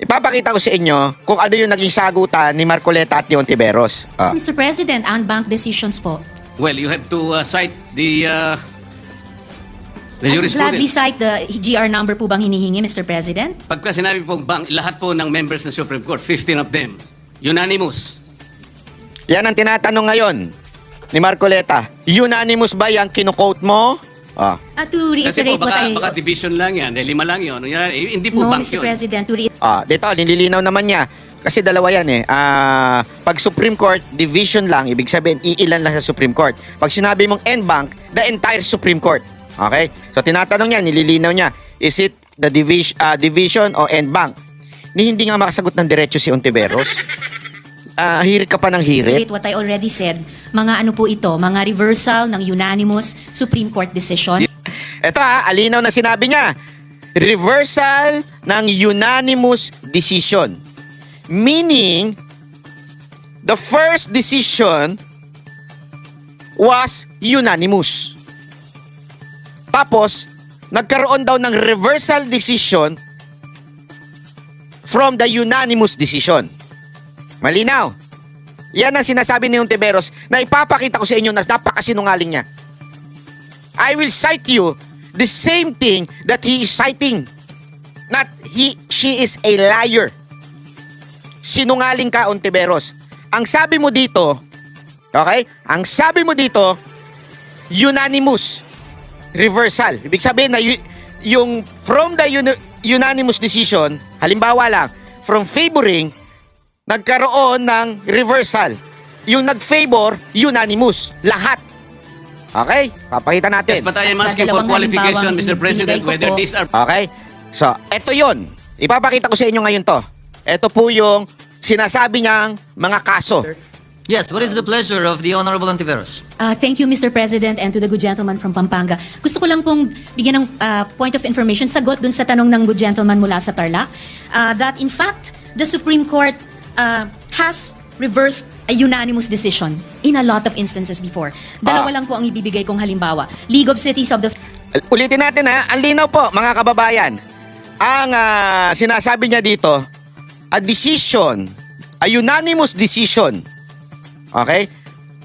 Ipapakita ko sa inyo kung ano yung naging sagutan ni Marcoleta at ni Ontiveros. Ah. Mr. President, unbank decisions po. Well, you have to uh, cite the uh, the I would gladly jurisprudence. cite the GR number po bang hinihingi, Mr. President? Pagka sinabi pong bang, lahat po ng members ng Supreme Court, 15 of them, unanimous. Yan ang tinatanong ngayon ni Marcoleta. Unanimous ba yung kinukote mo? Ah. Uh, to Kasi reiterate po, what baka, I... baka division lang yan, eh, lima lang yun. Yan, eh, Hindi po no, bank Mr. yun. President, to reiterate Ah, dito nililinaw naman niya kasi dalawa yan eh. Ah, pag Supreme Court division lang, ibig sabihin iilan lang sa Supreme Court. Pag sinabi mong end bank, the entire Supreme Court. Okay? So tinatanong niya, nililinaw niya, is it the division division o end bank? Ni hindi nga makasagot ng diretso si Ontiveros. Ah, hirit ka pa ng hirit. what I already said. Mga ano po ito, mga reversal ng unanimous Supreme Court decision. Ito ha, alinaw na sinabi niya. Reversal ng unanimous decision. Meaning, the first decision was unanimous. Tapos, nagkaroon daw ng reversal decision from the unanimous decision. Malinaw. Yan ang sinasabi ni Ontiveros na ipapakita ko sa inyo na napakasinungaling niya. I will cite you the same thing that he is citing. Not he, she is a liar. Sinungaling ka, Ontiveros. Ang sabi mo dito, okay? Ang sabi mo dito, unanimous. Reversal. Ibig sabihin na yung from the uni- unanimous decision, halimbawa lang, from favoring, nagkaroon ng reversal. Yung nag-favor, unanimous. Lahat. Okay? Papakita natin. Yes, but I am asking for qualification, Mr. President, whether these are Okay? So, eto yon. Ipapakita ko sa inyo ngayon to. Ito po yung sinasabi niyang mga kaso. Yes, what is the pleasure of the Honorable Antiveros? Uh, thank you, Mr. President, and to the good gentleman from Pampanga. Gusto ko lang pong bigyan ng uh, point of information, sagot dun sa tanong ng good gentleman mula sa Tarlac, uh, that in fact, the Supreme Court uh, has reversed a unanimous decision in a lot of instances before. Dalawa Ah. lang po ang ibibigay kong halimbawa. League of Cities of the Ulitin natin ha. Ang linaw po, mga kababayan. Ang ah, sinasabi niya dito, a decision, a unanimous decision, okay,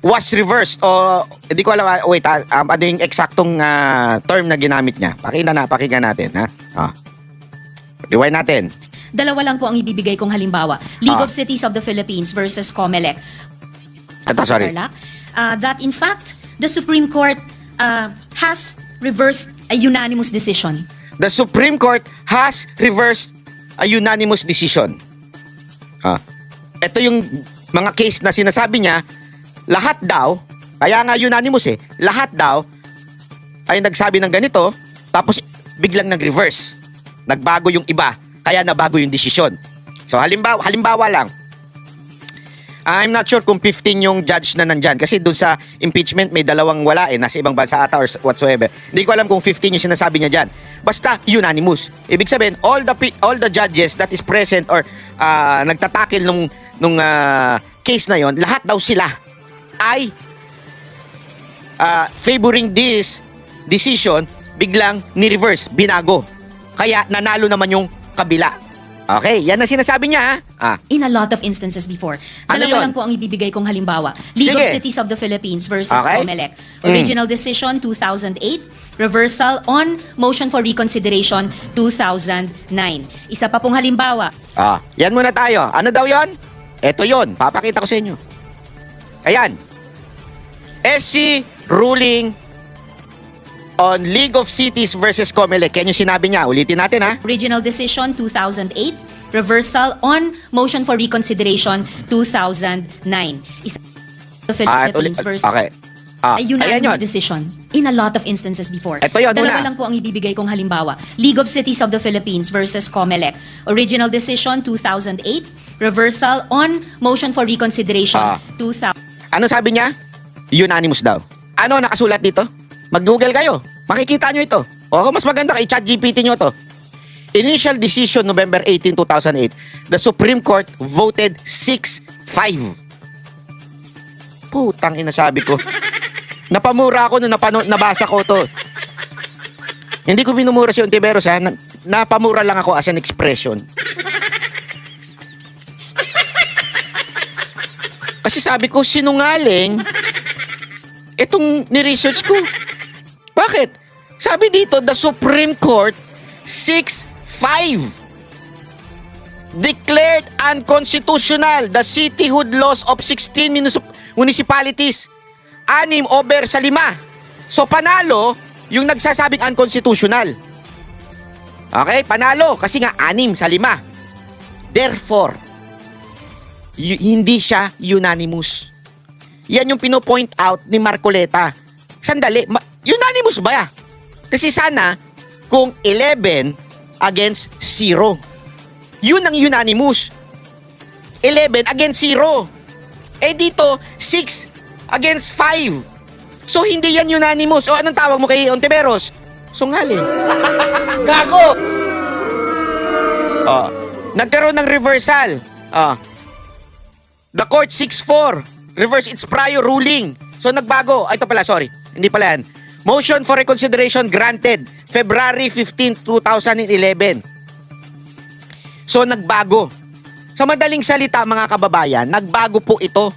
was reversed o hindi ko alam, ah, wait, ah, um, ano yung eksaktong ah, term na ginamit niya. Pakinggan na, pakinggan natin, ha? Ah. Rewind natin. Dalawa lang po ang ibibigay kong halimbawa. League Ah. of Cities of the Philippines versus COMELEC. Ito, sorry. Tarlac, uh, that in fact, the Supreme Court uh, has reversed a unanimous decision. the Supreme Court has reversed a unanimous decision. Ah. Ito yung mga case na sinasabi niya, lahat daw, kaya nga unanimous eh, lahat daw ay nagsabi ng ganito, tapos biglang nag-reverse. Nagbago yung iba, kaya nabago yung desisyon. So halimbawa, halimbawa lang, I'm not sure kung 15 yung judge na nandyan. Kasi dun sa impeachment, may dalawang wala eh. Nasa ibang bansa ata or whatsoever. Hindi ko alam kung 15 yung sinasabi niya dyan. Basta unanimous. Ibig sabihin, all the all the judges that is present or ah, nagtatakil nung, nung ah, case na yon lahat daw sila ay ah, favoring this decision, biglang ni-reverse, binago. Kaya nanalo naman yung kabila. Okay, yan ang sinasabi niya. ha? Ah, In a lot of instances before. Ano Dalawa yun? lang po ang ibibigay kong halimbawa. League Sige. of Cities of the Philippines versus Okay. COMELEC. Mm. Original decision 2008. Reversal on motion for reconsideration 2009. Isa pa pong halimbawa. Ah, yan muna tayo. Ano daw yon? Ito yon. Papakita ko sa inyo. Ayan. SC ruling on League of Cities versus Comelec. Yan yung sinabi niya. Ulitin natin ha. Original decision 2008. Reversal on motion for reconsideration 2009. Isa the Ah, at uli- Philippines versus okay. Ah, a ayan unanimous yun. decision in a lot of instances before. Ito yun, Dalawa una. lang po ang ibibigay kong halimbawa. League of Cities of the Philippines versus COMELEC. Original decision 2008. Reversal on motion for reconsideration Ah. 2000. Ano sabi niya? Unanimous daw. Ano nakasulat dito? Mag-Google kayo. Makikita nyo ito. O ako mas maganda kay ChatGPT nyo to. Initial decision November 18, 2008. The Supreme Court voted 6-5. Putang ina sabi ko. Napamura ako nung napano, nabasa ko to. Hindi ko binumura si Ontiveros ha. Napamura lang ako as an expression. Kasi sabi ko, sinungaling itong ni-research ko. Bakit? Sabi dito, the Supreme Court 6-5 declared unconstitutional the cityhood laws of 16 municip- municipalities. Anim over sa lima. So panalo yung nagsasabing unconstitutional. Okay, panalo kasi nga anim sa lima. Therefore, hindi siya unanimous. Yan yung pinopoint out ni Marcoleta. Sandali, ma- unanimous ba ya? Kasi sana kung 11 against 0. Yun ang unanimous. 11 against 0. Eh dito, 6 against 5. So hindi yan unanimous. O anong tawag mo kay Ontiveros? Sungali. Gago! Oh, nagkaroon ng reversal. Oh. The court 6-4. Reverse its prior ruling. So nagbago. Ay, ito pala, sorry. Hindi pala yan. Motion for reconsideration granted February 15, 2011. So nagbago. Sa madaling salita mga kababayan, nagbago po ito.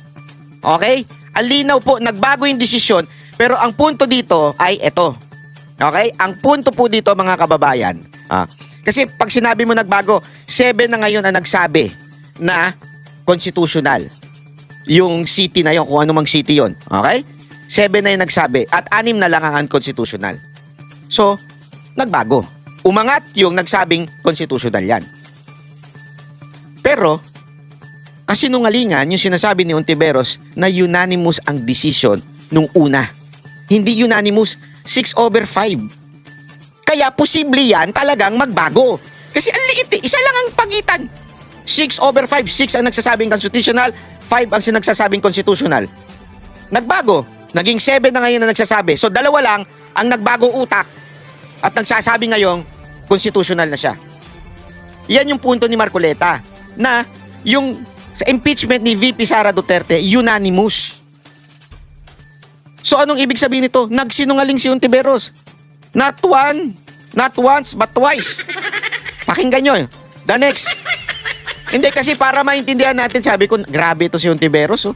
Okay? Ang linaw po, nagbago yung desisyon, pero ang punto dito ay ito. Okay? Ang punto po dito mga kababayan, ah, kasi pag sinabi mo nagbago, 7 na ngayon ang nagsabi na constitutional. Yung city na yon, kung ano mang city yon. Okay? 7 na yung nagsabi at anim na lang ang unconstitutional. So, nagbago. Umangat yung nagsabing constitutional yan. Pero, kasinungalingan yung sinasabi ni Ontiveros na unanimous ang decision nung una. Hindi unanimous, 6 over 5. Kaya posible yan talagang magbago. Kasi ang liit eh, isa lang ang pagitan. 6 over 5, 6 ang nagsasabing constitutional, 5 ang sinagsasabing constitutional. Nagbago. Naging 7 na ngayon na nagsasabi. So dalawa lang ang nagbago utak at nagsasabi ngayong constitutional na siya. Yan yung punto ni Marcoleta na yung sa impeachment ni VP Sara Duterte, unanimous. So anong ibig sabihin nito? Nagsinungaling si Ontiveros. Not one, not once, but twice. Pakinggan nyo. The next. Hindi kasi para maintindihan natin, sabi ko, grabe ito si Ontiveros. Oh.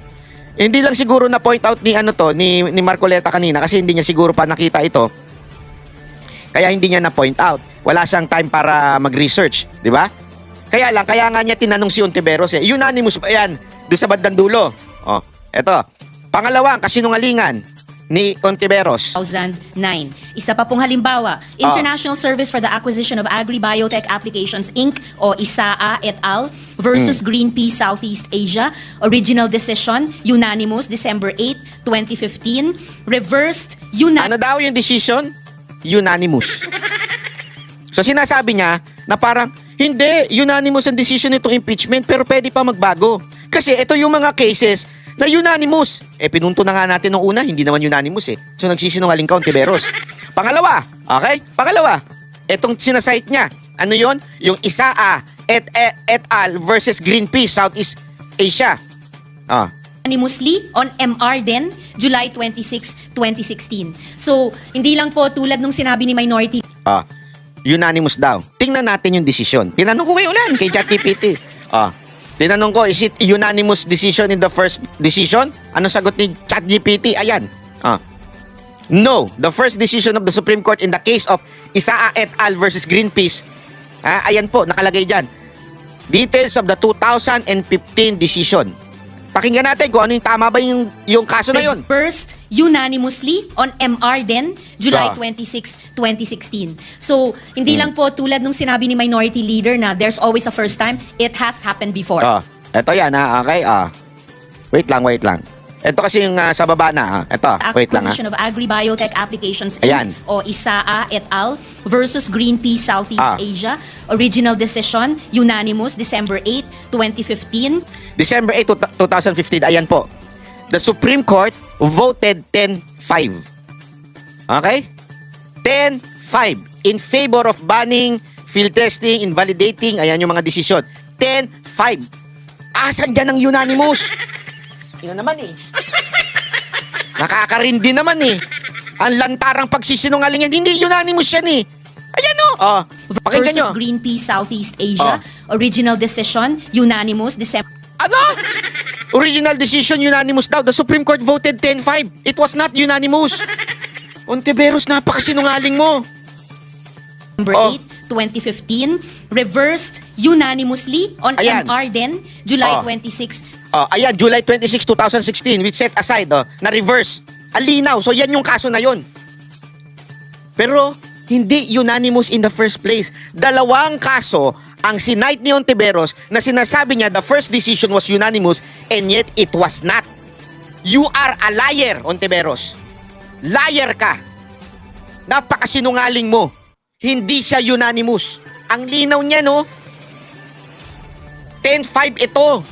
Hindi lang siguro na point out ni ano to, ni, ni Marcoleta kanina kasi hindi niya siguro pa nakita ito. Kaya hindi niya na point out. Wala siyang time para mag-research, di ba? Kaya lang, kaya nga niya tinanong si Ontiveros eh. Unanimous ba yan? Doon sa bandang dulo. Oh, eto. Pangalawa, kasinungalingan ni Ontiveros. 2009. Isa pa pong halimbawa, International Service for the Acquisition of Agri-Biotech Applications Inc. o ISAA et al. versus Greenpeace Southeast Asia. Original decision, unanimous, December 8, 2015. Reversed, unanimous. Ano daw yung decision? Unanimous. So sinasabi niya na parang, hindi, unanimous ang decision nitong impeachment pero pwede pa magbago. Kasi ito yung mga cases na unanimous. Eh, pinunto na nga natin nung una, hindi naman unanimous eh. So nagsisinungaling ka, Ontiveros. Pangalawa, okay? Pangalawa, itong sinasite niya. Ano yon? Yung ISAA et, et, et al. versus Greenpeace Southeast Asia. Ah, unanimously on MR din, July 26, 2016. So, hindi lang po tulad nung sinabi ni Minority Ah, unanimous daw. Tingnan natin yung desisyon. Tinanong ko kayo ulan kay ChatGPT. Ah, tinanong ko, is it unanimous decision in the first decision? Ano sagot ni ChatGPT? Ayan. Ah. No, the first decision of the Supreme Court in the case of Isaa et al. versus Greenpeace. Ah, ayan po, nakalagay dyan. Details of the 2015 decision. Pakinggan natin kung ano yung tama ba yung, yung kaso na yun. Reversed unanimously on MR din, July Ah. 26, 2016. So, hindi lang po tulad nung sinabi ni Minority Leader na there's always a first time, it has happened before. Oh, eto yan ha, okay? Ah. Wait lang, wait lang. Ito kasi yung ah, sa baba na. ah. Ito, wait lang ha. Acquisition of Agri-Biotech Applications Inc. Ayan. o ISAA et al. versus Greenpeace Southeast Ah. Asia. Original decision, unanimous, December 8, 2015. December 8, 2015, ayan po. The Supreme Court voted 10-5. Okay? 10-5 in favor of banning, field testing, invalidating, ayan yung mga desisyon. 10-5. Asan dyan ang unanimous? Yun naman eh. Nakakarindi naman eh. Ang lantarang pagsisinungaling yan, hindi unanimous yan eh. Ayan o. Oh. Pakinggan versus nyo. Greenpeace Southeast Asia. Ah. Original decision, unanimous, December Ano? Original decision unanimous daw. The Supreme Court voted 10-5. It was not unanimous. Ontiveros, napakasinungaling mo. Number Oh. 8, 2015, reversed unanimously on Ayan. MR din, July Oh. 26. Oh, ayan, July 26, 2016, which set aside, oh, na reverse. Alinaw. So, yan yung kaso na yun. Pero, hindi unanimous in the first place. Dalawang kaso ang sinight ni Ontiveros na sinasabi niya the first decision was unanimous and yet it was not. You are a liar, Ontiveros. Liar ka. Napakasinungaling mo. Hindi siya unanimous. Ang linaw niya, no? 10-5 ito.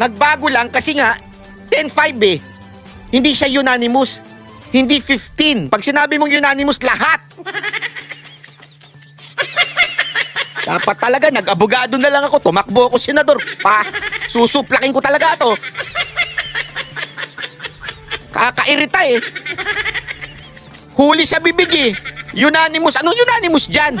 Nagbago lang kasi nga 10-5 eh. Hindi siya unanimous. Hindi 15. Pag sinabi mong unanimous, lahat. Dapat talaga, nag-abogado na lang ako. Tumakbo ako, senador. Pa, susuplakin ko talaga to. Kakairita eh. Huli sa bibig eh. Unanimous. Anong unanimous dyan?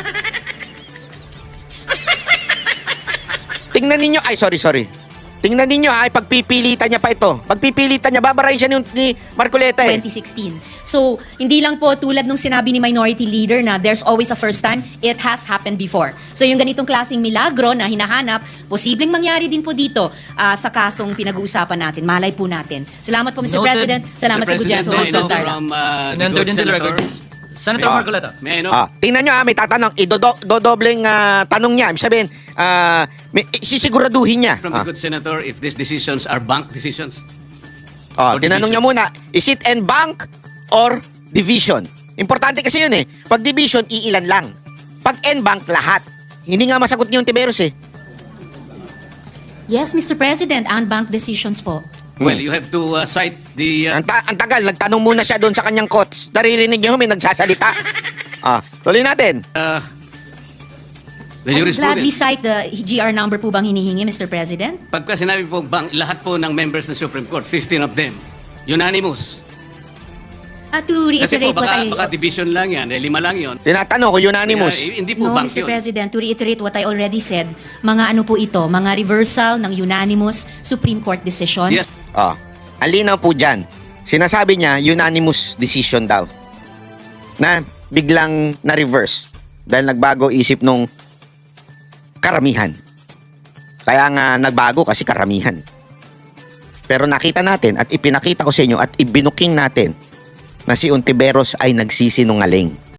Tingnan ninyo. Ay, sorry, sorry. Tingnan ninyo ha, pagpipilitan niya pa ito. Pagpipilitan niya, babarayin siya ni, ni Marcoleta eh. 2016. So, hindi lang po tulad nung sinabi ni Minority Leader na there's always a first time, it has happened before. So, yung ganitong klaseng milagro na hinahanap, posibleng mangyari din po dito ah, sa kasong pinag-uusapan natin. Malay po natin. Salamat po, Mr. Noted. President. Salamat Mr. sa President, Gudyanto may know Tarlac. from uh, the good into the senator, record. Senator. Marcoleta. may I know Ah, tingnan nyo ha, may tatanong. Idodobleng ah, tanong niya. Ibig sabihin, ah, may, sisiguraduhin niya. from Ah, the good senator if these decisions are bank decisions? ah, or tinanong niya muna, is it en bank or division? Importante kasi yun eh. Pag division, iilan lang. Pag en bank, lahat. Hindi nga masagot niyo yung Tiberos eh. Yes, Mr. President, unbank decisions po. Well, you have to uh, cite the uh, Ang, ta- ang tagal, nagtanong muna siya doon sa kanyang coach. Naririnig niyo may nagsasalita. ah, tuloy natin. uh, the I would gladly cite the GR number po bang hinihingi, Mr. President? Pagka sinabi po bang lahat po ng members ng Supreme Court, 15 of them, unanimous. At to Kasi po reiterate what baka, I... baka division lang yan, eh, lima lang yun. Tinatanong ko unanimous. Kaya, hindi po No, bank Mr. yun. President, to reiterate what I already said, mga ano po ito, mga reversal ng unanimous Supreme Court decisions. Yes. Oh, ang linaw po dyan. Sinasabi niya, unanimous decision daw. Na biglang na-reverse. Dahil nagbago isip nung karamihan. Kaya nga nagbago kasi karamihan. Pero nakita natin at ipinakita ko sa inyo at ibinuking natin na si Ontiveros ay nagsisinungaling.